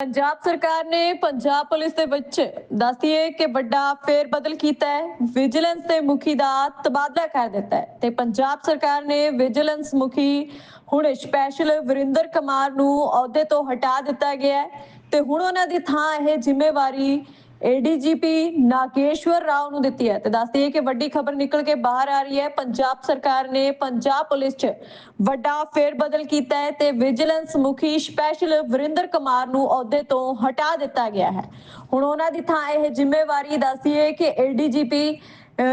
ਪੰਜਾਬ ਸਰਕਾਰ ਨੇ ਪੰਜਾਬ ਪੁਲਿਸ ਦੇ ਵਿੱਚ ਦੱਸਿਏ ਕਿ ਵੱਡਾ ਫੇਰ ਬਦਲ ਕੀਤਾ ਹੈ। ਵਿਜੀਲੈਂਸ ਦੇ ਮੁਖੀ ਦਾ ਤਬਾਦਲਾ ਕਰ ਦਿੱਤਾ ਹੈ ਤੇ ਪੰਜਾਬ ਸਰਕਾਰ ਨੇ ਵਿਜੀਲੈਂਸ ਮੁਖੀ ਹੁਣ ਸਪੈਸ਼ਲ ਵਰਿੰਦਰ ਕੁਮਾਰ ਨੂੰ ਅਹੁਦੇ ਤੋਂ ਹਟਾ ਦਿੱਤਾ ਗਿਆ ਹੈ ਤੇ ਹੁਣ ਉਹਨਾਂ ਦੀ ਥਾਂ ਇਹ ਜ਼ਿੰਮੇਵਾਰੀ ਏਡੀਜੀਪੀ ਨਾਗੇਸ਼ਵਰ ਰਾਓ ਨੂੰ ਦਿੱਤੀ ਹੈ ਤੇ ਦੱਸਦੀ ਕਿ ਵੱਡੀ ਖਬਰ ਨਿਕਲ ਕੇ ਬਾਹਰ ਆ ਰਹੀ ਹੈ। ਪੰਜਾਬ ਸਰਕਾਰ ਨੇ ਪੰਜਾਬ ਪੁਲਿਸ 'ਚ ਵੱਡਾ ਫੇਰ ਕੀਤਾ ਹੈ ਤੇ ਵਿਜੀਲੈਂਸ ਮੁਖੀ ਸਪੈਸ਼ਲ ਵਰਿੰਦਰ ਕੁਮਾਰ ਨੂੰ ਅਹੁਦੇ ਤੋਂ ਹਟਾ ਦਿੱਤਾ ਗਿਆ ਹੈ। ਹੁਣ ਉਹਨਾਂ ਦੀ ਥਾਂ ਇਹ ਜ਼ਿੰਮੇਵਾਰੀ ਦੱਸਦੀ ਕਿ ਏਡੀਜੀਪੀ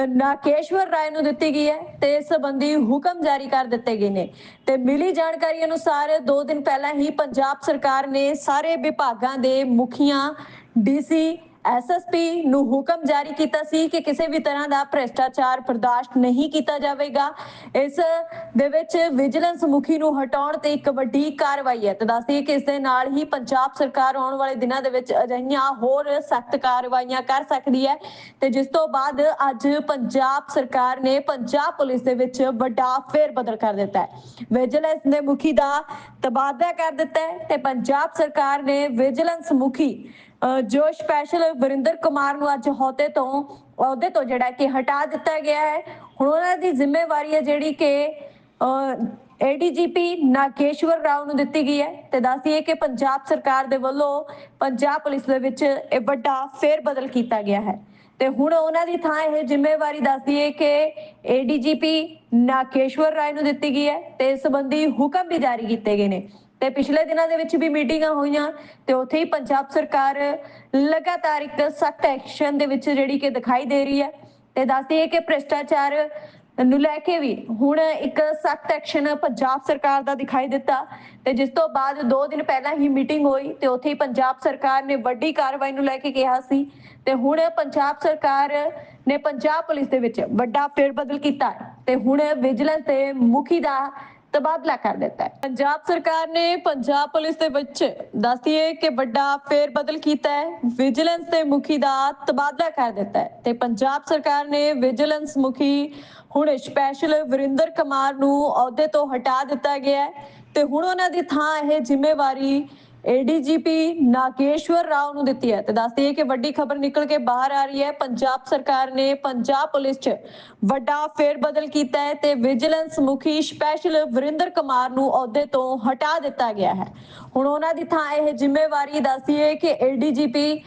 ਨਾਕੇਸ਼ਵਰ ਰਾਏ ਨੂੰ ਦਿੱਤੀ ਗਈ ਹੈ ਤੇ ਇਸ ਸੰਬੰਧੀ ਹੁਕਮ ਜਾਰੀ ਕਰ ਦਿੱਤੇ ਗਏ ਨੇ। ਤੇ ਮਿਲੀ ਜਾਣਕਾਰੀ ਅਨੁਸਾਰ 2 ਦਿਨ ਪਹਿਲਾਂ ਹੀ ਪੰਜਾਬ ਸਰਕਾਰ ਨੇ ਸਾਰੇ ਵਿਭਾਗਾਂ ਦੇ ਮੁਖੀਆਂ, ਡੀਸੀ ਐਸਐਸਪੀ ਨੂੰ ਹੁਕਮ ਜਾਰੀ ਕੀਤਾ ਸੀ ਕਿ ਕਿਸੇ ਵੀ ਤਰ੍ਹਾਂ ਦਾ ਭ੍ਰਿਸ਼ਟਾਚਾਰ ਬਰਦਾਸ਼ਤ ਨਹੀਂ ਕੀਤਾ ਜਾਵੇਗਾ। ਇਸ ਦੇ ਵਿੱਚ ਵਿਜੀਲੈਂਸ ਮੁਖੀ ਨੂੰ ਹਟਾਉਣ ਤੇ ਇੱਕ ਵੱਡੀ ਕਾਰਵਾਈ ਹੈ। ਤੇ ਦੱਸਦੀ ਕਿ ਇਸ ਦੇ ਨਾਲ ਹੀ ਪੰਜਾਬ ਸਰਕਾਰ ਆਉਣ ਵਾਲੇ ਦਿਨਾਂ ਦੇ ਵਿੱਚ ਅਜਿਹੀਆਂ ਹੋਰ ਸਖਤ ਕਾਰਵਾਈਆਂ ਕਰ ਸਕਦੀ ਹੈ। ਤੇ ਜਿਸ ਤੋਂ ਬਾਅਦ ਅੱਜ ਪੰਜਾਬ ਸਰਕਾਰ ਨੇ ਪੰਜਾਬ ਪੁਲਿਸ ਦੇ ਵਿੱਚ ਵੱਡਾ ਫੇਰ ਬਦਲ ਕਰ ਦਿੱਤਾ ਹੈ। ਵਿਜੀਲੈਂਸ ਦੇ ਮੁਖੀ ਦਾ ਤਬਾਦਲਾ ਕਰ ਦਿੱਤਾ ਹੈ ਤੇ ਪੰਜਾਬ ਸਰਕਾਰ ਨੇ ਵਿਜੀਲੈਂਸ ਮੁਖੀ ਜੋ ਸਪੈਸ਼ਲ ਵਰਿੰਦਰ ਕੁਮਾਰ ਨੂੰ ਅੱਜ ਅਹੁਦੇ ਤੋਂ ਅਹੁਦੇ ਤੋਂ ਜਿਹੜਾ ਕਿ ਹਟਾ ਦਿੱਤਾ ਗਿਆ ਹੈ। ਹੁਣ ਉਹਨਾਂ ਦੀ ਜ਼ਿੰਮੇਵਾਰੀ ਹੈ ਜਿਹੜੀ ਕਿ ਏਡੀਜੀਪੀ ਨਾਗੇਸ਼ਵਰ ਰਾਓ ਨੂੰ ਦਿੱਤੀ ਗਈ ਹੈ। ਤੇ ਦੱਸਦੀਏ ਕਿ ਪੰਜਾਬ ਸਰਕਾਰ ਦੇ ਵੱਲੋਂ ਪੰਜਾਬ ਪੁਲਿਸ ਦੇ ਵਿੱਚ ਇਹ ਵੱਡਾ ਫੇਰ ਬਦਲ ਕੀਤਾ ਗਿਆ ਹੈ। ਤੇ ਹੁਣ ਉਹਨਾਂ ਦੀ ਥਾਂ ਇਹ ਜ਼ਿੰਮੇਵਾਰੀ ਦੱਸਦੀ ਹੈ ਕਿ ਏਡੀਜੀਪੀ ਨਾਗੇਸ਼ਵਰ ਰਾਏ ਨੂੰ ਦਿੱਤੀ ਗਈ ਹੈ ਤੇ ਇਸ ਸੰਬੰਧੀ ਹੁਕਮ ਵੀ ਜਾਰੀ ਕੀਤੇ ਗਏ ਨੇ। ਤੇ ਪਿਛਲੇ ਦਿਨਾਂ ਦੇ ਵਿੱਚ ਵੀ ਮੀਟਿੰਗਾਂ ਹੋਈਆਂ ਤੇ ਉੱਥੇ ਹੀ ਪੰਜਾਬ ਸਰਕਾਰ ਲਗਾਤਾਰ ਇੱਕ ਸਖਤ ਐਕਸ਼ਨ ਦੇ ਵਿੱਚ ਜਿਹੜੀ ਕਿ ਦਿਖਾਈ ਦੇ ਰਹੀ ਹੈ। ਤੇ ਦੱਸਦੀ ਹੈ ਕਿ ਭ੍ਰਿਸ਼ਟਾਚਾਰ ਨੂੰ ਲੈ ਕੇ ਵੀ ਹੁਣ ਇੱਕ ਸਖਤ ਐਕਸ਼ਨ ਪੰਜਾਬ ਸਰਕਾਰ ਦਾ ਦਿਖਾਈ ਦਿੱਤਾ ਤੇ ਜਿਸ ਤੋਂ ਬਾਅਦ 2 ਦਿਨ ਪਹਿਲਾਂ ਹੀ ਮੀਟਿੰਗ ਹੋਈ ਤੇ ਉੱਥੇ ਹੀ ਪੰਜਾਬ ਸਰਕਾਰ ਨੇ ਵੱਡੀ ਕਾਰਵਾਈ ਨੂੰ ਲੈ ਕੇ ਕਿਹਾ ਸੀ ਤੇ ਹੁਣ ਪੰਜਾਬ ਸਰਕਾਰ ਨੇ ਪੰਜਾਬ ਪੁਲਿਸ ਦੇ ਵਿੱਚ ਵੱਡਾ ਫੇਰਬਦਲ ਕੀਤਾ ਤੇ ਹੁਣ ਵਿਜੀਲੈਂਸ ਦੇ ਮੁਖੀ ਦਾ ਤਬਾਦਲਾ ਕਰ ਦਿੱਤਾ ਹੈ। ਪੰਜਾਬ ਸਰਕਾਰ ਨੇ ਪੰਜਾਬ ਪੁਲਿਸ ਦੇ ਵਿੱਚ ਦੱਸਿਏ ਕਿ ਵੱਡਾ ਫੇਰ ਬਦਲ ਕੀਤਾ ਹੈ। ਵਿਜੀਲੈਂਸ ਦੇ ਮੁਖੀ ਦਾ ਤਬਾਦਲਾ ਕਰ ਦਿੱਤਾ ਹੈ ਤੇ ਪੰਜਾਬ ਸਰਕਾਰ ਨੇ ਵਿਜੀਲੈਂਸ ਮੁਖੀ ਹੁਣ ਸਪੈਸ਼ਲ ਵਰਿੰਦਰ ਕੁਮਾਰ ਨੂੰ ਅਹੁਦੇ ਤੋਂ ਹਟਾ ਦਿੱਤਾ ਗਿਆ ਹੈ ਤੇ ਹੁਣ ਉਹਨਾਂ ਦੀ ਥਾਂ ਇਹ ਜ਼ਿੰਮੇਵਾਰੀ ਏਡੀਜੀਪੀ ਨਾਗੇਸ਼ਵਰ ਰਾਓ ਨੂੰ ਦਿੱਤੀ ਹੈ ਤੇ ਦੱਸਦੀ ਹੈ ਕਿ ਵੱਡੀ ਖਬਰ ਨਿਕਲ ਕੇ ਬਾਹਰ ਆ ਰਹੀ ਹੈ। ਪੰਜਾਬ ਸਰਕਾਰ ਨੇ ਪੰਜਾਬ ਪੁਲਿਸ 'ਚ ਵੱਡਾ ਫੇਰ ਕੀਤਾ ਹੈ ਤੇ ਵਿਜੀਲੈਂਸ ਮੁਖੀ ਸਪੈਸ਼ਲ ਵਰਿੰਦਰ ਕੁਮਾਰ ਨੂੰ ਅਹੁਦੇ ਤੋਂ ਹਟਾ ਦਿੱਤਾ ਗਿਆ ਹੈ। ਹੁਣ ਉਹਨਾਂ ਦੀ ਥਾਂ ਇਹ ਜ਼ਿੰਮੇਵਾਰੀ ਦੱਸਦੀ ਹੈ ਕਿ ਏਡੀਜੀਪੀ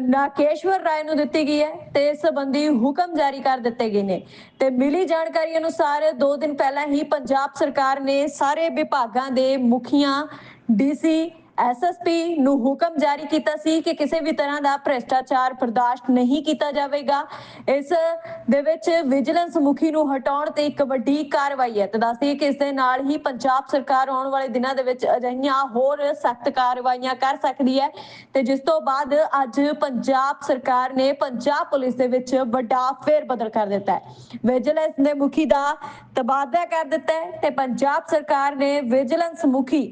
ਨਾਕੇਸ਼ਵਰ ਰਾਏ ਨੂੰ ਦਿੱਤੀ ਗਈ ਹੈ ਤੇ ਇਸ ਸੰਬੰਧੀ ਹੁਕਮ ਜਾਰੀ ਕਰ ਦਿੱਤੇ ਗਏ ਨੇ। ਤੇ ਮਿਲੀ ਜਾਣਕਾਰੀ ਅਨੁਸਾਰ 2 ਦਿਨ ਪਹਿਲਾਂ ਹੀ ਪੰਜਾਬ ਸਰਕਾਰ ਨੇ ਸਾਰੇ ਵਿਭਾਗਾਂ ਦੇ ਮੁਖੀਆਂ, ਡੀਸੀ ਐਸਐਸਪੀ ਨੂੰ ਹੁਕਮ ਜਾਰੀ ਕੀਤਾ ਸੀ ਕਿ ਕਿਸੇ ਵੀ ਤਰ੍ਹਾਂ ਦਾ ਭ੍ਰਿਸ਼ਟਾਚਾਰ ਬਰਦਾਸ਼ਤ ਨਹੀਂ ਕੀਤਾ ਜਾਵੇਗਾ। ਇਸ ਦੇ ਵਿੱਚ ਵਿਜੀਲੈਂਸ ਮੁਖੀ ਨੂੰ ਹਟਾਉਣ ਤੇ ਇੱਕ ਵੱਡੀ ਕਾਰਵਾਈ ਹੈ। ਤੇ ਦੱਸਦੀ ਕਿ ਇਸ ਦੇ ਨਾਲ ਹੀ ਪੰਜਾਬ ਸਰਕਾਰ ਆਉਣ ਵਾਲੇ ਦਿਨਾਂ ਦੇ ਵਿੱਚ ਅਜਿਹੀਆਂ ਹੋਰ ਸਖਤ ਕਾਰਵਾਈਆਂ ਕਰ ਸਕਦੀ ਹੈ। ਤੇ ਜਿਸ ਤੋਂ ਬਾਅਦ ਅੱਜ ਪੰਜਾਬ ਸਰਕਾਰ ਨੇ ਪੰਜਾਬ ਪੁਲਿਸ ਦੇ ਵਿੱਚ ਵੱਡਾ ਫੇਰ ਬਦਲ ਕਰ ਦਿੱਤਾ ਹੈ। ਵਿਜੀਲੈਂਸ ਦੇ ਮੁਖੀ ਦਾ ਤਬਾਦਲਾ ਕਰ ਦਿੱਤਾ ਹੈ ਤੇ ਪੰਜਾਬ ਸਰਕਾਰ ਨੇ ਵਿਜੀਲੈਂਸ ਮੁਖੀ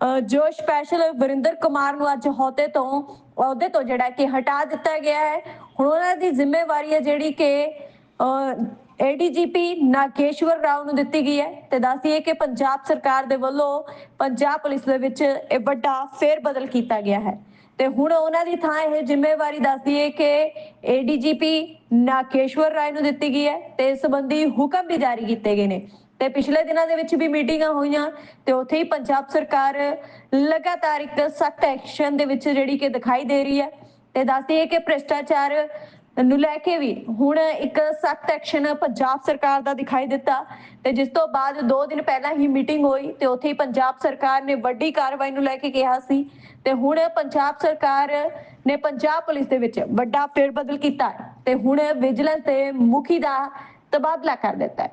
ਜੋ ਸਪੈਸ਼ਲ ਵਰਿੰਦਰ ਕੁਮਾਰ ਨੂੰ ਅੱਜ ਅਹੁਦੇ ਤੋਂ ਅਹੁਦੇ ਤੋਂ ਜਿਹੜਾ ਕਿ ਹਟਾ ਦਿੱਤਾ ਗਿਆ ਹੈ, ਹੁਣ ਉਹਨਾਂ ਦੀ ਜ਼ਿੰਮੇਵਾਰੀ ਹੈ ਜਿਹੜੀ ਕਿ ਏਡੀਜੀਪੀ ਨਾਗੇਸ਼ਵਰ ਰਾਓ ਨੂੰ ਦਿੱਤੀ ਗਈ ਹੈ ਤੇ ਦੱਸਦੀਏ ਕਿ ਪੰਜਾਬ ਸਰਕਾਰ ਦੇ ਵੱਲੋਂ ਪੰਜਾਬ ਪੁਲਿਸ ਦੇ ਵਿੱਚ ਇਹ ਵੱਡਾ ਫੇਰ ਬਦਲ ਕੀਤਾ ਗਿਆ ਹੈ। ਤੇ ਹੁਣ ਉਹਨਾਂ ਦੀ ਥਾਂ ਇਹ ਜ਼ਿੰਮੇਵਾਰੀ ਦੱਸਦੀ ਹੈ ਕਿ ਏਡੀਜੀਪੀ ਨਾਗੇਸ਼ਵਰ ਰਾਏ ਨੂੰ ਦਿੱਤੀ ਗਈ ਹੈ ਤੇ ਇਸ ਸੰਬੰਧੀ ਹੁਕਮ ਵੀ ਜਾਰੀ ਕੀਤੇ ਗਏ ਨੇ। ਤੇ ਪਿਛਲੇ ਦਿਨਾਂ ਦੇ ਵਿੱਚ ਵੀ ਮੀਟਿੰਗਾਂ ਹੋਈਆਂ ਤੇ ਉੱਥੇ ਹੀ ਪੰਜਾਬ ਸਰਕਾਰ ਲਗਾਤਾਰ ਇੱਕ ਸਖਤ ਐਕਸ਼ਨ ਦੇ ਵਿੱਚ ਜਿਹੜੀ ਕਿ ਦਿਖਾਈ ਦੇ ਰਹੀ ਹੈ। ਤੇ ਦੱਸਦੀ ਹੈ ਕਿ ਭ੍ਰਿਸ਼ਟਾਚਾਰ ਨੂੰ ਲੈ ਕੇ ਵੀ ਹੁਣ ਇੱਕ ਸਖਤ ਐਕਸ਼ਨ ਪੰਜਾਬ ਸਰਕਾਰ ਦਾ ਦਿਖਾਈ ਦਿੱਤਾ ਤੇ ਜਿਸ ਤੋਂ ਬਾਅਦ 2 ਦਿਨ ਪਹਿਲਾਂ ਹੀ ਮੀਟਿੰਗ ਹੋਈ ਤੇ ਉੱਥੇ ਹੀ ਪੰਜਾਬ ਸਰਕਾਰ ਨੇ ਵੱਡੀ ਕਾਰਵਾਈ ਨੂੰ ਲੈ ਕੇ ਕਿਹਾ ਸੀ ਤੇ ਹੁਣ ਪੰਜਾਬ ਸਰਕਾਰ ਨੇ ਪੰਜਾਬ ਪੁਲਿਸ ਦੇ ਵਿੱਚ ਵੱਡਾ ਫੇਰ ਬਦਲ ਕੀਤਾ ਤੇ ਹੁਣ ਵਿਜੀਲੈਂਸ ਦੇ ਮੁਖੀ ਦਾ ਤਬਾਦਲਾ ਕਰ ਦਿੱਤਾ ਹੈ।